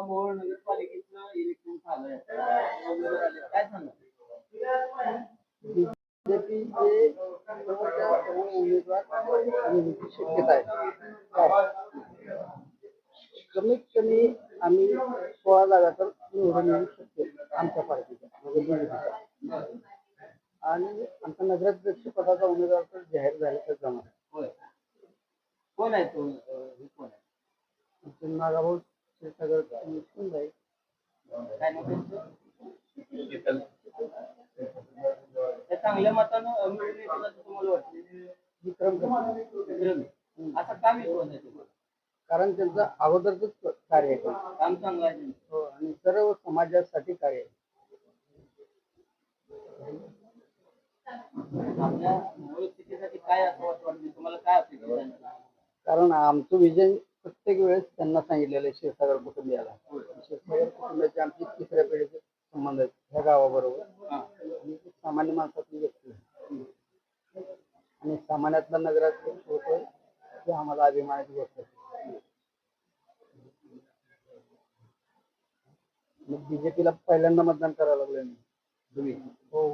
Mohol नगरपालिकेचं election. काय सांगा बीजेपीचे उमेदवार शक्यता आहे? कमीत कमी आम्ही सोळा जागा तर निवडून येऊ शकतो आमच्या पार्टीच्या म्हणजे आणि आमचा नगराध्यक्ष पदाचा उमेदवार तर जाहीर झाला तर जमा कोण आहे तो? कोण आहे? नागाभाऊ निघून जाईल काय नाव त्यांचं? त्या चांगल्या मतानं येतील असं तुम्हाला वाटतं विक्रम गट. विक्रमी. असं का विश्वास आहे तुम्हाला कारण त्यांचं अगोदरच कार्य आहे काम चांगलं आहे त्यांचं. हो आणि सर्व समाजासाठी कार्य आहे आपल्या स्थितीसाठी काय असं वाटतं? तुम्हाला काय अपेक्षा आहे? कारण आमचं विजन प्रत्येक वेळेस त्यांना सांगितलेलं आहे क्षीरसागर कुटुंबियाला. क्षीरसागर कुटुंबियाचे आमचे तिसऱ्या पिढीचे संबंध आहेत ह्या गावाबरोबर. हा. आणि ती सामान्य माणसातली व्यक्ती आहे. आणि सामान्यातला नगराध्यक्ष होतोय ही आम्हाला अभिमानाची गोष्ट आहे. मग बीजेपीला पहिल्यांदा मतदान करावं लागलं मी. तुम्ही? हो.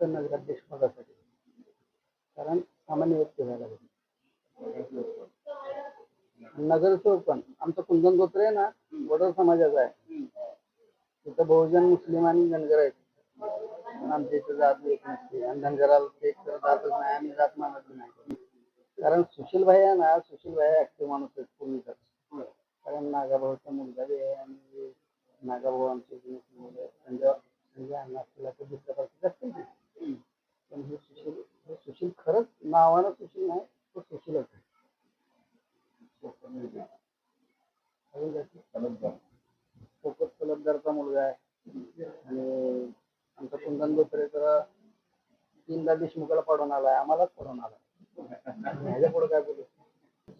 नगराध्यक्ष पदासाठी. कारण सामान्य व्यक्ती व्हायला पाहिजे नगरसेवक पण. आमचा कुंदन गोत्र आहे ना वडर समाजाचा आहे. तिथं बहुजन मुस्लिम आणि धनगर आहेत. पण आमच्या इथं जात एक नसते. आणि धनगराला ते एक तर जातच नाही आम्ही जात मानत नाही. कारण सुशील भाई आहे ना सुशील भाई ऍक्टिव्ह माणूस आहेत पूर्वीचाच कारण नागाभाऊचा मुलगा बी आहे आणि नागाभाऊ आमचे मुलं म्हणजे अण्णा असलेला तर दुसऱ्या पण हे सुशील हे सुशील खरंच नावानं सुशील नाही. फोकत तलबदारचा मुलगा आहे. आणि आमचा कुंदन गोत्रे तर तीनदा देशमुखाला पडून आलाय आम्हालाच पडून आलाय. ह्याच्या पुढे काय बोलू?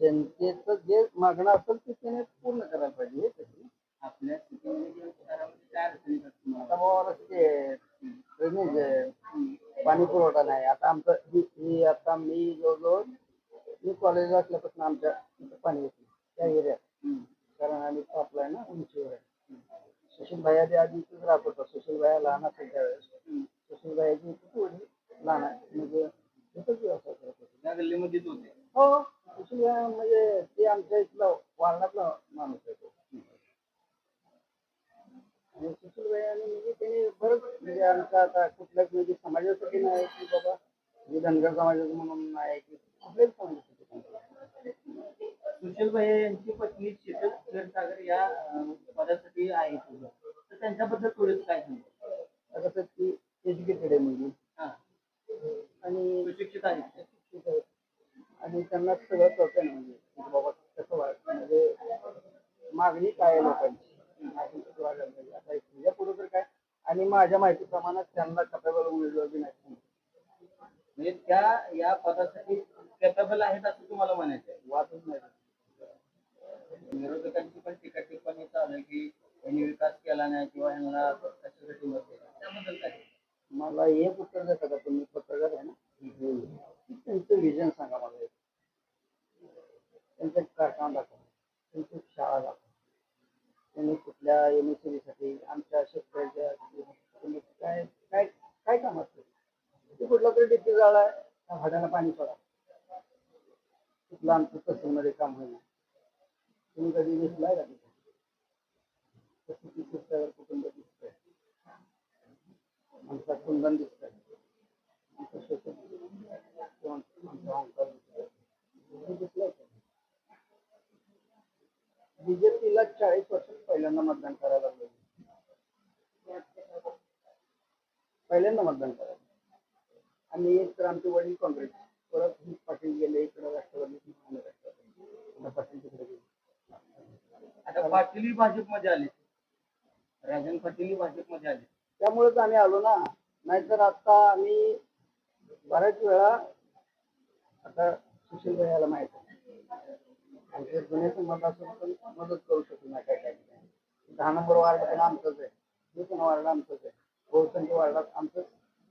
जनतेचं जे मागणं असेल ते त्याने पूर्ण करायला पाहिजे. आपल्या आता बाबा रस्ते ड्रेनेज आहे. पाणी पुरवठा नाही. आता आमचं ही ही आता मी जवळजवळ मी कॉलेजला असल्यापासून आमच्या इथं पाणी येते त्या एरियात. कारण आम्ही तापलाय ना उंचीवर आहे. सुशील भाई आधी आधी इथेच राहत होता. सुशील भाई लहान असेल त्यावेळेस. सुशील किती वडील लहान आहे. म्हणजे इथंच व्यवसाय करत होते. त्या गल्लीमध्येच होते. हो. सुशील भाई म्हणजे ते आमच्या इथला वारणातला माणूस आहे तो. आणि सुशील भाई आणि म्हणजे त्याने बरंच म्हणजे आमचा आता कुठल्याच म्हणजे समाजासाठी नाही की बाबा म्हणजे धनगर समाजाचं म्हणून नाही की कुठल्याच समाजासाठी नाही. सुशील भाई यांची पत्नी शीतल क्षीरसागर या अं, पदासाठी आहेत. तर त्यांच्याबद्दल थोडं काय सांगतो कसं की एज्युकेटेड आहे मुलगी. हा. आणि सुशिक्षित आहेत आहे. आणि त्यांना सगळं कळतं ना म्हणजे की बाबा कसं वागायचं म्हणजे मागणी काय आहे लोकांची? पाहिजे? आता तुझ्या पुढे तर काय? आणि माझ्या माहितीप्रमाणे त्यांना कपाबल उमेदवार बी नाही. म्हणजे त्या या पदासाठी कॅपेबल आहेत असं तुम्हाला म्हणायचं आहे वाटच नाही. विरोधकांची पण टीका टिप्पणी चालू की यांनी विकास केला नाही किंवा यांना कशासाठी मत दिलं त्याबद्दल काय? मला एक उत्तर देता का तुम्ही? पत्रकार आहे ना? त्यांचं विजन सांगा मला एक. त्यांचं कारखाना दाखवा त्यांची शाळा दाखवा त्यांनी कुठल्या एम एससाठी आमच्या शेतकऱ्याच्या काय काय काय काम असतं? ते कुठला तरी डिप्टी जाळा भाड्याला पाणी सोडा. तिथलं आमचं तहसीलमध्ये काम होईल? तुम्ही कधी दिसलाय का तिथे? तसं कुटुंब दिसतंय? आमचा कुंदन दिसतंय. आमचं शेत आमचा ओंकार दिसतोय. बीजेपीला चाळीस वर्षात पहिल्यांदा मतदान करायला लागलं. पहिल्यांदा मतदान करायला. आणि एक तर आमचे वडील काँग्रेस परत पाटील गेले इकडे राष्ट्रवादी आणि राष्ट्रवादी पाटील तिकडे गेले. आता पाटील भाजपमध्ये आले. राजन पाटील भाजपमध्ये आले. त्यामुळेच आम्ही आलो ना. नाहीतर आता आम्ही बऱ्याच वेळा आता सुशील भाई याला माहीत आहे. जुने संबंध असून पण मदत करू शकतो ना काय काय ठिकाणी. दहा नंबर वार्ड पण आमचंच आहे. पण वार्ड आमचंच आहे. बहुसंख्य वार्डात आमचंच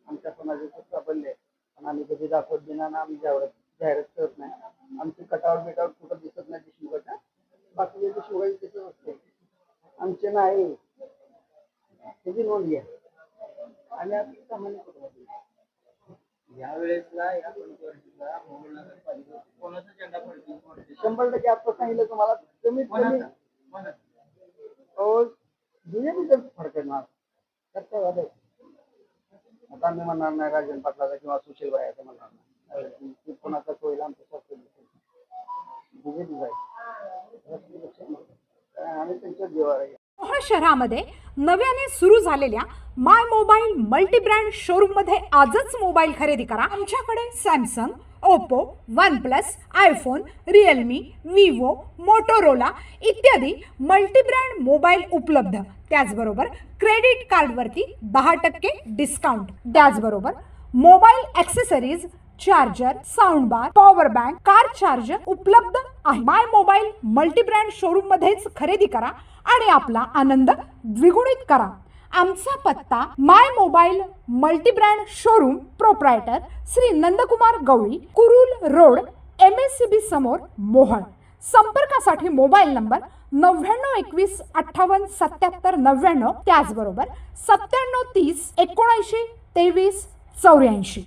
आमच्या समाजाचं आहे. पण आम्ही कधी दाखवत बिना ना आम्ही जाहिरात जाहिरात करत नाही. आमचे कटावर बिटावर कुठं दिसत नाही देशमुखाच्या बाकीचे देशमुखाचे दिसत असते आमचे नाही. त्याची नोंद घ्या. आणि आता सामान्य कुटुंबातील या वेळेसला या पंचवर्षीला मोहोळ नगरपालिका कोणाचा झेंडा पडतील कोणाचे? शंभर टक्के आता सांगितलं तुम्हाला कमीत कमी कोणाचा? कोणाचा? बीजेपीचं फडकणार काय झालंय? आता आम्ही म्हणणार नाही राजन पाटलाचा किंवा सुशील भाईचा म्हणणार नाही. कोणाचा होईल आमचं बीजेपी जाईल. आम्ही त्यांच्या जीवावर आहे. शहरामध्ये नव्याने सुरू झालेल्या माय मोबाईल मल्टी ब्रँड शोरूममध्ये आजच मोबाईल खरेदी करा. आमच्याकडे Samsung Oppo OnePlus iPhone Realme Vivo Motorola इत्यादी मल्टी ब्रँड मोबाईल उपलब्ध. त्याचबरोबर क्रेडिट कार्डवरती दहा टक्के डिस्काउंट त्याचबरोबर mobile accessories charger sound bar power bank car charger उपलब्ध आहे. माय मोबाईल मल्टीब्रँड शोरूम मध्येच खरेदी करा आणि आपला आनंद द्विगुणित करा. आमचा पत्ता my mobile multi brand showroom proprietor Shri Nandkumar Gawali Kurul road M S C B समोर मोहळ. संपर्कासाठी मोबाईल नंबर नव्याण्णव एकवीस अठ्ठावन्न सत्याहत्तर नव्याण्णव त्याचबरोबर सत्त्याण्णव तीस एकोणऐंशी तेवीस चौऱ्याऐंशी.